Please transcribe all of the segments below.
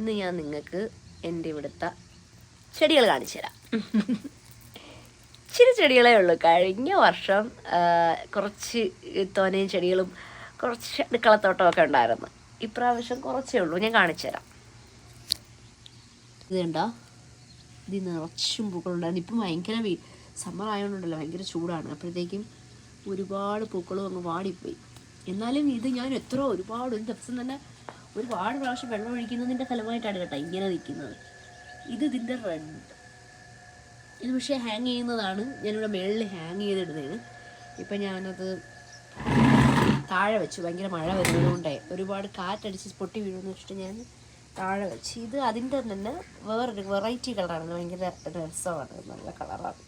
ഇന്ന് ഞാൻ നിങ്ങൾക്ക് എന്റെ ഇവിടുത്തെ ചെടികൾ കാണിച്ചു തരാം. ഇച്ചിരി ചെടികളേ ഉള്ളൂ. കഴിഞ്ഞ വർഷം കുറച്ച് തോനയും ചെടികളും കുറച്ച് അടുക്കളത്തോട്ടമൊക്കെ ഉണ്ടായിരുന്നു. ഇപ്രാവശ്യം കുറച്ചേ ഉള്ളൂ. ഞാൻ കാണിച്ചു തരാം. ഇത് കണ്ടോ? ഇത് നിറച്ചും പൂക്കളുണ്ടായിരുന്നു. ഇപ്പം ഭയങ്കര വീ സമ്മർ ആയതുകൊണ്ടല്ലോ ഭയങ്കര ചൂടാണ്. അപ്പോഴത്തേക്കും ഒരുപാട് പൂക്കളും അങ്ങ് വാടിപ്പോയി. എന്നാലും ഇത് ഞാൻ എത്ര ഒരുപാട് ഒരു ദിവസം തന്നെ ഒരുപാട് പ്രാവശ്യം വെള്ളം ഒഴിക്കുന്നതിന്റെ ഫലമായിട്ടാണ് കേട്ടോ ഇങ്ങനെ നിൽക്കുന്നത്. ഇത് ഇതിന്റെ റെഡ് ഇത് പക്ഷേ ഹാങ് ചെയ്യുന്നതാണ്. ഞാനിവിടെ മുകളിൽ ഹാങ് ചെയ്തിടുന്നതാണ്. ഇപ്പം ഞാനത് താഴെ വെച്ചു. ഭയങ്കര മഴ വരുന്നതുകൊണ്ടേ ഒരുപാട് കാറ്റടിച്ച് പൊട്ടി വീഴുമെന്ന് വെച്ചിട്ട് ഞാൻ താഴെ വെച്ച്. ഇത് അതിന്റെ തന്നെ വേറൊരു വെറൈറ്റി കളറാണ് ഭയങ്കര രസമാണ് നല്ല കളറാണ്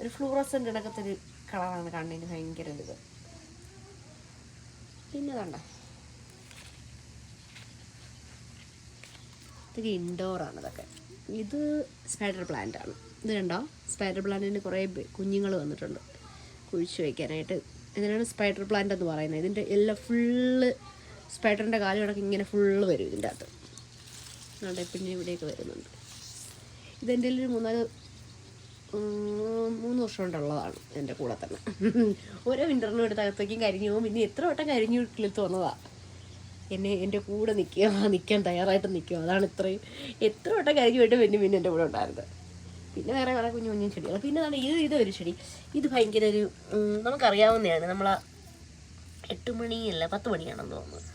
ഒരു ഫ്ലൂറസന്റ് ഇടക്കത്തൊരു കളറാണ് കണ്ണിന് ഭയങ്കര ഇത്. പിന്നെ കണ്ട? ഇതൊക്കെ ഇൻഡോറാണ് ഇതൊക്കെ. ഇത് സ്പൈഡർ പ്ലാന്റ് ആണ്. ഇത് കണ്ടോ? സ്പൈഡർ പ്ലാന്റിന് കുറേ കുഞ്ഞുങ്ങൾ വന്നിട്ടുണ്ട്. കുഴിച്ചു വയ്ക്കാനായിട്ട് ഇതിനാണ് സ്പൈഡർ പ്ലാന്റ് എന്ന് പറയുന്നത്. ഇതിന്റെ എല്ലാം ഫുള്ള് സ്പൈഡറിന്റെ കാലുകളൊക്കെ ഇങ്ങനെ ഫുള്ള് വരും ഇതിന്റെ അകത്ത്. അവിടെ പിന്നെ ഇവിടെയൊക്കെ വരുന്നുണ്ട്. ഇതെന്റെ ഒരു മൂന്നാൽ മൂന്ന് വർഷം കൊണ്ടുള്ളതാണ് എന്റെ കൂടെ തന്നെ. ഓരോ വിന്ററിനും എടുത്ത് അകത്തേക്കും കരിഞ്ഞു പോകും. പിന്നെ എത്ര വട്ടം കരിഞ്ഞു വീട്ടിലെത്തു വന്നതാണ് എന്നെ എന്റെ കൂടെ നിൽക്കുക നിൽക്കാൻ തയ്യാറായിട്ട് നിൽക്കുക അതാണ് ഇത്രയും എത്ര വട്ടം കരഞ്ഞു പോയിട്ട് പിന്നെ പിന്നെ എന്റെ കൂടെ ഉണ്ടായിരുന്നത്. പിന്നെ വേറെ വേറെ കുഞ്ഞു കുഞ്ഞു ചെടികൾ പിന്നെ അതാണ് ഇത് ഇത് ഒരു ചെടി. ഇത് ഭയങ്കര ഒരു നമുക്കറിയാവുന്നതാണ് നമ്മളാ എട്ട് മണിയല്ല പത്ത് മണിയാണെന്ന് തോന്നുന്നു.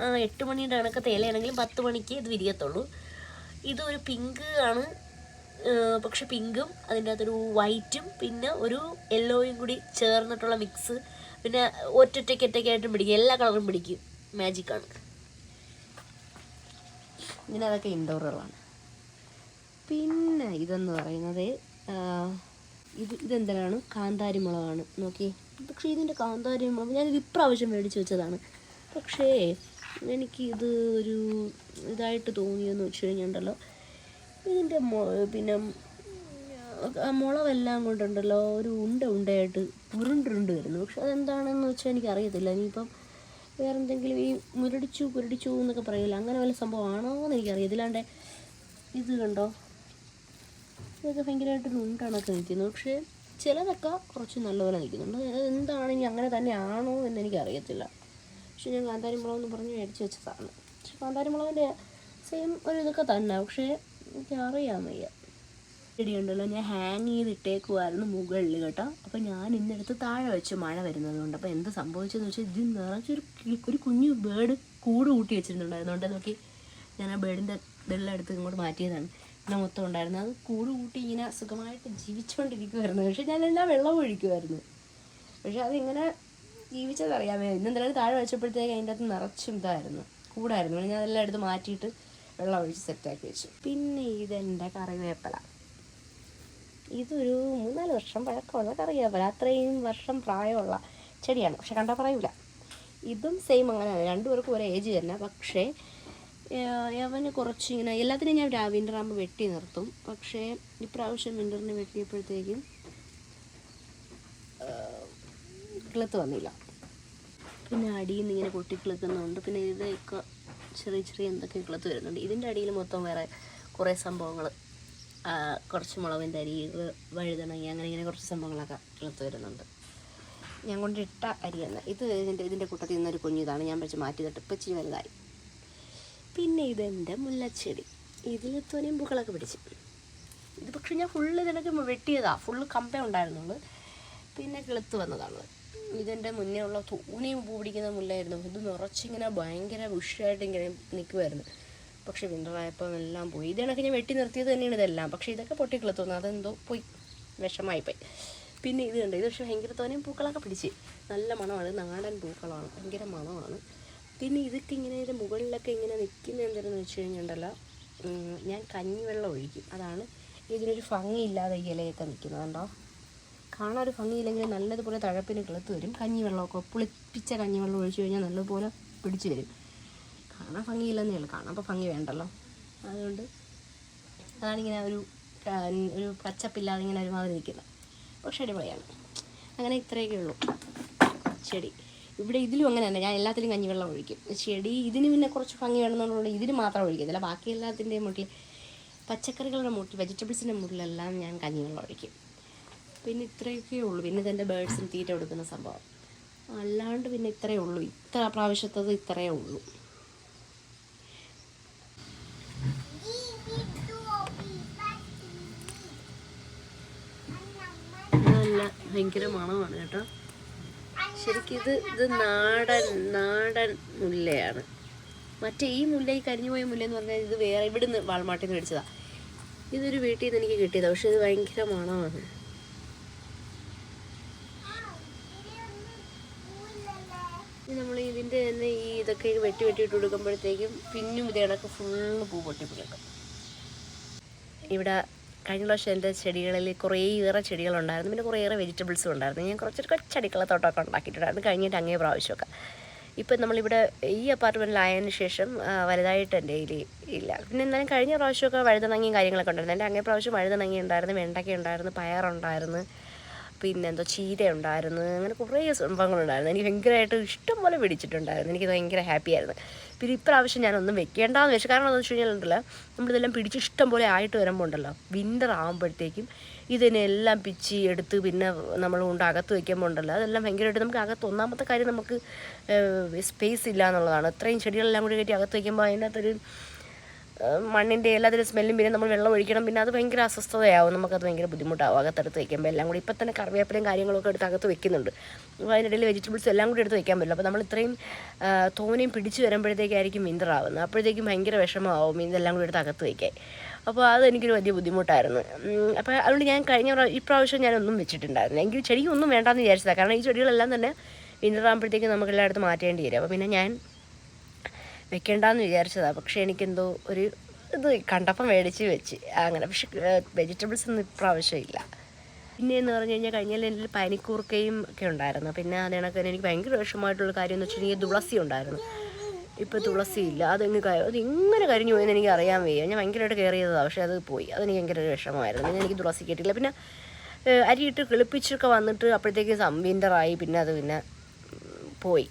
ആ എട്ട് മണിയുടെ കണക്കത്തെ ഇലയാണെങ്കിലും പത്ത് മണിക്ക് ഇത് വിരിയത്തുള്ളൂ. ഇതൊരു പിങ്ക് ആണ്. പക്ഷെ പിങ്കും അതിന്റെ അകത്തൊരു വൈറ്റും പിന്നെ ഒരു യെല്ലോയും കൂടി ചേർന്നിട്ടുള്ള മിക്സ്. പിന്നെ ഒറ്റയ്ക്ക് ഒറ്റയ്ക്കായിട്ടും പിടിക്കും. എല്ലാ കളറും പിടിക്കും. മാജിക്കാണ് ഇങ്ങനെ അതൊക്കെ ഇൻഡോറുകളാണ് പിന്നെ ഇതെന്ന് പറയുന്നത് ഇത് ഇതെന്തിനാണ്? കാന്താരി മുളകാണ് നോക്കി പക്ഷേ ഇതിന്റെ കാന്താരി മുളക് ഞാനിത് ഇപ്രാവശ്യം മേടിച്ച് വെച്ചതാണ്. പക്ഷേ എനിക്ക് ഇത് ഒരു ഇതായിട്ട് തോന്നിയെന്ന് വെച്ച് കഴിഞ്ഞിട്ടുണ്ടല്ലോ. ഇതിന്റെ പിന്നെ ആ മുളകെല്ലാം കൊണ്ടുണ്ടല്ലോ. ഒരു ഉണ്ട ഉണ്ടയായിട്ട് ഉരുണ്ടുരുണ്ട് വരുന്നു. പക്ഷെ അതെന്താണെന്ന് വെച്ചാൽ എനിക്കറിയത്തില്ല. ഇനിയിപ്പം വേറെ എന്തെങ്കിലും ഈ മുരടിച്ചു പുരടിച്ചു എന്നൊക്കെ പറയില്ല അങ്ങനെ വല്ല സംഭവമാണോ എന്ന് എനിക്കറിയാം ഇതിലാണ്ട് ഇത് കണ്ടോ? ഇതൊക്കെ ഭയങ്കരമായിട്ട് ഉണ്ടണൊക്കെ നിൽക്കുന്നു. പക്ഷേ ചിലതൊക്കെ കുറച്ച് നല്ലപോലെ നിൽക്കുന്നുണ്ട്. എന്താണ് ഇനി അങ്ങനെ തന്നെയാണോ എന്ന് എനിക്കറിയത്തില്ല. പക്ഷെ ഞാൻ കാന്താരി മുളക് എന്ന് പറഞ്ഞ് മേടിച്ച് വെച്ചതാണ്. പക്ഷെ കാന്താരി മുളകിന്റെ സെയിം ഒരു ഇതൊക്കെ തന്നെ. പക്ഷേ എനിക്ക് അറിയാൻ വയ്യ. ചെടിയുണ്ടല്ലോ ഞാൻ ഹാങ് ചെയ്തിട്ടേക്കുമായിരുന്നു മുകളിൽ കേട്ടോ. അപ്പോൾ ഞാൻ ഇന്നെടുത്ത് താഴെ വെച്ച് മഴ വരുന്നതുകൊണ്ട്. അപ്പോൾ എന്ത് സംഭവിച്ചതെന്ന് വെച്ചാൽ ഇത് നിറച്ചൊരു ഒരു കുഞ്ഞു ബേഡ് കൂട് കൂട്ടി വെച്ചിട്ടുണ്ടായിരുന്നു അതുകൊണ്ട് നോക്കി. ഞാൻ ആ ബേഡിന്റെ ഇതെല്ലാം എടുത്ത് ഇങ്ങോട്ട് മാറ്റിയതാണ്. പിന്നെ മൊത്തം ഉണ്ടായിരുന്നു. അത് കൂട് കൂട്ടി ഇങ്ങനെ സുഖമായിട്ട് ജീവിച്ചുകൊണ്ടിരിക്കുമായിരുന്നു പക്ഷേ ഞാനെല്ലാം വെള്ളം ഒഴിക്കുമായിരുന്നു പക്ഷേ അതിങ്ങനെ ജീവിച്ചതറിയാമേ? ഇന്നെന്തായാലും താഴെ വെച്ചപ്പോഴത്തേക്ക് അതിന്റെ അകത്ത് നിറച്ചും ഇതായിരുന്നു. കൂടായിരുന്നു. ഞാൻ അതെല്ലാം എടുത്ത് മാറ്റിയിട്ട് വെള്ളം ഒഴിച്ച് സെറ്റാക്കി വെച്ചു. പിന്നെ ഇതെന്റെ കറിവേപ്പില. ഇതൊരു മൂന്നാൽ വർഷം പഴക്കമുള്ള കറിവേപ്പില അത്രയും വർഷം പ്രായമുള്ള ചെടിയാണ്. പക്ഷെ കണ്ടാൽ പറയൂല. ഇതും സെയിം അങ്ങനെയാണ്. രണ്ടുപേർക്കും ഒരേ ഏജ് തന്നെ. പക്ഷേ അവന് കുറച്ച് ഇങ്ങനെ എല്ലാത്തിനും ഞാൻ വിന്റർ ആകുമ്പോൾ വെട്ടി നിർത്തും. പക്ഷേ ഇപ്രാവശ്യം വിന്ററിന് വെട്ടിയപ്പോഴത്തേക്കും കിളുത്ത് വന്നില്ല. പിന്നെ അടിയിൽ നിന്ന് ഇങ്ങനെ പൊട്ടി കിളുക്കുന്നുണ്ട് പിന്നെ ഇതൊക്കെ ചെറിയ ചെറിയ എന്തൊക്കെ കിളുത്ത് വരുന്നുണ്ട്. ഇതിന്റെ അടിയിൽ മൊത്തം വേറെ കുറേ സംഭവങ്ങൾ കുറച്ച് മുളകും തരി വഴുതണങ്ങി അങ്ങനെ ഇങ്ങനെ കുറച്ച് സംഭവങ്ങളൊക്കെ കിളുത്ത് വരുന്നുണ്ട്. ഞാൻ കൊണ്ടിട്ട അരിയല്ല ഇത് ഇതിന്റെ ഇതിന്റെ കൂട്ടത്തിൽ നിന്നൊരു കുഞ്ഞിതാണ്. ഞാൻ വെച്ച് മാറ്റി തട്ട് ഇപ്പം ഇച്ചിരി വലുതായി. പിന്നെ ഇതെന്റെ മുല്ലച്ചെടി. ഇതിൽ തോനെയും പൂക്കളൊക്കെ പിടിച്ച്. ഇത് പക്ഷേ ഞാൻ ഫുള്ള് ഇതിനൊക്കെ വെട്ടിയതാണ് ഫുള്ള് കമ്പ ഉണ്ടായിരുന്നുള്ളൂ. പിന്നെ കിളുത്ത് വന്നതാണ്. ഇതിന്റെ മുന്നേ ഉള്ള തൂനയും പൂ പിടിക്കുന്ന മുല്ലായിരുന്നു. ഇത് നിറച്ചിങ്ങനെ ഭയങ്കര ബുഷായിട്ട് ഇങ്ങനെ നിൽക്കുമായിരുന്നു പക്ഷേ വിന്ററായപ്പോൾ എല്ലാം പോയി. ഇതിനൊക്കെ ഞാൻ വെട്ടി നിർത്തിയത് തന്നെയാണ് ഇതെല്ലാം. പക്ഷേ ഇതൊക്കെ പൊട്ടി തോന്നുന്നു അതെന്തോ പോയി. വിഷമായി പോയി പിന്നെ ഇത് കണ്ടോ? ഇത് പക്ഷേ ഭയങ്കര തോനെയും പൂക്കളൊക്കെ പിടിച്ച്. നല്ല മണമാണ്. നാടൻ പൂക്കളാണ്. ഭയങ്കര മണമാണ്. പിന്നെ ഇതൊക്കെ ഇങ്ങനെ ഇതിന്റെ മുകളിലൊക്കെ ഇങ്ങനെ നിൽക്കുന്ന എന്താണെന്ന് വെച്ച് കഴിഞ്ഞിട്ടുണ്ടല്ലോ ഞാൻ കഞ്ഞിവെള്ളം ഒഴിക്കും. അതാണ് ഇതിനൊരു ഭംഗിയില്ലാതെ ഇലയൊക്കെ നിൽക്കുന്നത് കണ്ടോ? കാണാൻ ഒരു ഭംഗിയില്ലെങ്കിൽ നല്ലതുപോലെ തഴപ്പിന് കിളുത്ത് വരും. കഞ്ഞിവെള്ളമൊക്കെ പുളിപ്പിച്ച കഞ്ഞിവെള്ളം ഒഴിച്ചു കഴിഞ്ഞാൽ നല്ലതുപോലെ പിടിച്ചു വരും. കാണാൻ ഇല്ലെന്ന് ഞങ്ങൾ കാണാം. അപ്പോൾ ഭംഗി വേണ്ടല്ലോ. അതുകൊണ്ട് അതാണിങ്ങനെ ഒരു ഒരു പച്ചപ്പില്ലാതെ ഇങ്ങനെ ഒരുമാതിരി നിൽക്കുന്നത്. പക്ഷെ അടിപൊളിയാണ്. അങ്ങനെ ഇത്രയൊക്കെ ഉള്ളൂ. ചെടി. ഇവിടെ ഇതിലും അങ്ങനെ തന്നെ. ഞാൻ എല്ലാത്തിലും കഞ്ഞിവെള്ളം ഒഴിക്കും. ചെടി ഇതിന് പിന്നെ കുറച്ച് ഭംഗി വേണമെന്നുള്ളത് ഇതിന് മാത്രം ഒഴിക്കത്തില്ല. ബാക്കി എല്ലാത്തിന്റെയും മുട്ടിൽ പച്ചക്കറികളുടെ മുട്ടിൽ വെജിറ്റബിൾസിന്റെ മുട്ടിലെല്ലാം ഞാൻ കഞ്ഞിവെള്ളം ഒഴിക്കും. പിന്നെ ഇത്രയൊക്കെ ഉള്ളൂ. പിന്നെ ഇതെന്റെ ബേഡ്സിന് തീറ്റ കൊടുക്കുന്ന സംഭവം. അല്ലാണ്ട് പിന്നെ ഇത്രയേ ഉള്ളൂ. ഇത്ര പ്രാവശ്യത്തത് ഇത്രയേ ഉള്ളൂ. ഭയങ്കര മണമാണ് കേട്ടോ. ശരിക്കും ഇത് ഇത് നാടൻ നാടൻ മുല്ലയാണ്. മറ്റേ ഈ മുല്ല ഈ കരിഞ്ഞു പോയ മുല്ല എന്ന് പറഞ്ഞാൽ ഇത് വേറെ ഇവിടുന്ന് വാൾമാട്ടിൽ നിന്ന് മേടിച്ചതാ. ഇതൊരു വീട്ടിൽ നിന്ന് എനിക്ക് കിട്ടിയതാണ് പക്ഷെ ഇത് ഭയങ്കര മണമാണ്. നമ്മൾ ഇതിന്റെ തന്നെ ഈ ഇതൊക്കെ വെട്ടി വെട്ടി ഇട്ട് കൊടുക്കുമ്പോഴത്തേക്കും പിന്നും ഇത് കണക്ക് ഫുള്ള് പൂ പൊട്ടിപ്പിടിക്കും ഇവിടെ കഴിഞ്ഞ പ്രാവശ്യം എന്റെ ചെടികളിൽ കുറേയേറെ ചെടികളുണ്ടായിരുന്നു. പിന്നെ കുറേയേറെ വെജിറ്റബിൾസും ഉണ്ടായിരുന്നു. ഞാൻ കുറച്ചൊരു കൊച്ചടിക്കള തോട്ടമൊക്കെ ഉണ്ടാക്കിയിട്ടുണ്ടായിരുന്നു. കഴിഞ്ഞിട്ട് അങ്ങേ പ്രാവശ്യമൊക്കെ. ഇപ്പം നമ്മളിവിടെ ഈ അപ്പാർട്ട്മെന്റിലായതിനു ശേഷം വലുതായിട്ട് എന്റെ കയ്യിൽ ഇല്ല. പിന്നെ എന്നാലും കഴിഞ്ഞ പ്രാവശ്യമൊക്കെ വഴുതനങ്ങിയും കാര്യങ്ങളൊക്കെ ഉണ്ടായിരുന്നു. എന്റെ അങ്ങേ പ്രാവശ്യം വഴുതണങ്ങി ഉണ്ടായിരുന്നു വെണ്ടയ്ക്ക ഉണ്ടായിരുന്നു പയറുണ്ടായിരുന്നു. പിന്നെ എന്തോ ചീര ഉണ്ടായിരുന്നു അങ്ങനെ കുറേ സംഭവങ്ങളുണ്ടായിരുന്നു. എനിക്ക് ഭയങ്കരമായിട്ട് ഇഷ്ടം പോലെ പിടിച്ചിട്ടുണ്ടായിരുന്നു. എനിക്ക് ഭയങ്കര ഹാപ്പി ആയിരുന്നു. പിന്നെ ഇപ്രാവശ്യം ഞാനൊന്നും വെക്കേണ്ടെന്ന് വെച്ചു കാരണം എന്താണെന്ന് വെച്ച് കഴിഞ്ഞാൽ നമ്മളിതെല്ലാം പിടിച്ച് ഇഷ്ടം പോലെ ആയിട്ട് വരുമ്പോൾ ഉണ്ടല്ലോ വിന്റർ ആകുമ്പോഴത്തേക്കും ഇതിനെല്ലാം പിച്ചി എടുത്ത് പിന്നെ നമ്മൾ കൊണ്ട് അകത്ത് വയ്ക്കുമ്പോൾ ഉണ്ടല്ലോ അതെല്ലാം ഭയങ്കരമായിട്ട് നമുക്ക് അകത്ത് ഒന്നാമത്തെ കാര്യം നമുക്ക് സ്പേസ് ഇല്ല എന്നുള്ളതാണ് ഇത്രയും ചെടികളെല്ലാം കൂടി കയറ്റി അകത്ത് വയ്ക്കുമ്പോൾ അതിനകത്തൊരു മണ്ണിന്റെ എല്ലാത്തിലും സ്മെല്ലും പിന്നെ നമ്മൾ വെള്ളം ഒഴിക്കണം. പിന്നെ അത് ഭയങ്കര അസ്വസ്ഥതയാവും. നമുക്കത് ഭയങ്കര ബുദ്ധിമുട്ടാവും. അകത്തെടുത്ത് വയ്ക്കുമ്പോൾ എല്ലാം കൂടി. ഇപ്പം തന്നെ കറിവേപ്പിലയും കാര്യങ്ങളൊക്കെ എടുത്ത് അകത്ത് വെക്കുന്നുണ്ട്. അപ്പോൾ അതിനിടയിൽ വെജിറ്റബിൾസ് എല്ലാം കൂടി എടുത്ത് വയ്ക്കാൻ പറ്റില്ല. അപ്പോൾ നമ്മൾ ഇത്രയും തോനെയും പിടിച്ച് വരുമ്പോഴത്തേക്കായിരിക്കും വിന്റർ അപ്പോഴത്തേക്കും ഭയങ്കര വിഷമമാവും ഇതെല്ലാം കൂടി എടുത്ത് അകത്ത് വയ്ക്കാൻ അപ്പോൾ അത് എനിക്കൊരു വലിയ ബുദ്ധിമുട്ടായിരുന്നു. അപ്പോൾ അതുകൊണ്ട് ഞാൻ കഴിഞ്ഞ പ്രാ- ഇപ്രാവശ്യം ഞാനൊന്നും വെച്ചിട്ടുണ്ടായിരുന്നു എങ്കിൽ ചെടിയൊന്നും വേണ്ടാന്ന് വിചാരിച്ചതാണ് കാരണം ഈ ചെടികളെല്ലാം തന്നെ വിന്റർ ആകുമ്പോഴത്തേക്കും നമുക്ക് എല്ലായിടത്തും മാറ്റേണ്ടി വരും. അപ്പോൾ പിന്നെ ഞാൻ വെക്കണ്ടെന്ന് വിചാരിച്ചതാണ് പക്ഷേ എനിക്കെന്തോ ഒരു ഇത് കണ്ടപ്പം മേടിച്ച് വെച്ച്. അങ്ങനെ. പക്ഷെ വെജിറ്റബിൾസ് ഒന്നും ഇപ്രാവശ്യം ഇല്ല. പിന്നെ എന്ന് പറഞ്ഞു കഴിഞ്ഞാൽ കഴിഞ്ഞാൽ എന്റെ പനിക്കൂർക്കയും ഒക്കെ ഉണ്ടായിരുന്നു. പിന്നെ അത് കണക്ക് എനിക്ക് ഭയങ്കര വിഷമമായിട്ടുള്ള കാര്യം എന്ന് വെച്ചിട്ടുണ്ടെങ്കിൽ തുളസി ഉണ്ടായിരുന്നു. ഇപ്പോൾ തുളസി ഇല്ല. അതെങ്ങ് അത് എങ്ങനെ കരിഞ്ഞു പോയെന്ന് എനിക്ക് അറിയാൻ വയ്യ. ഞാൻ ഭയങ്കരമായിട്ട് കയറിയതാണ് പക്ഷേ അത് പോയി. അതെനിക്ക് ഭയങ്കര ഒരു വിഷമമായിരുന്നു. പിന്നെ എനിക്ക് തുളസി കിട്ടിയില്ല. പിന്നെ അരിയിട്ട് കിളിപ്പിച്ചൊക്കെ വന്നിട്ട് അപ്പോഴത്തേക്ക് സംവിന്ററായി പിന്നെ അത് പിന്നെ പോയി.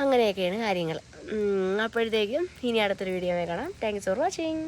അങ്ങനെയൊക്കെയാണ് കാര്യങ്ങൾ. അപ്പോഴത്തേക്കും ഇനി അടുത്തൊരു വീഡിയോ കാണാം. Thanks for watching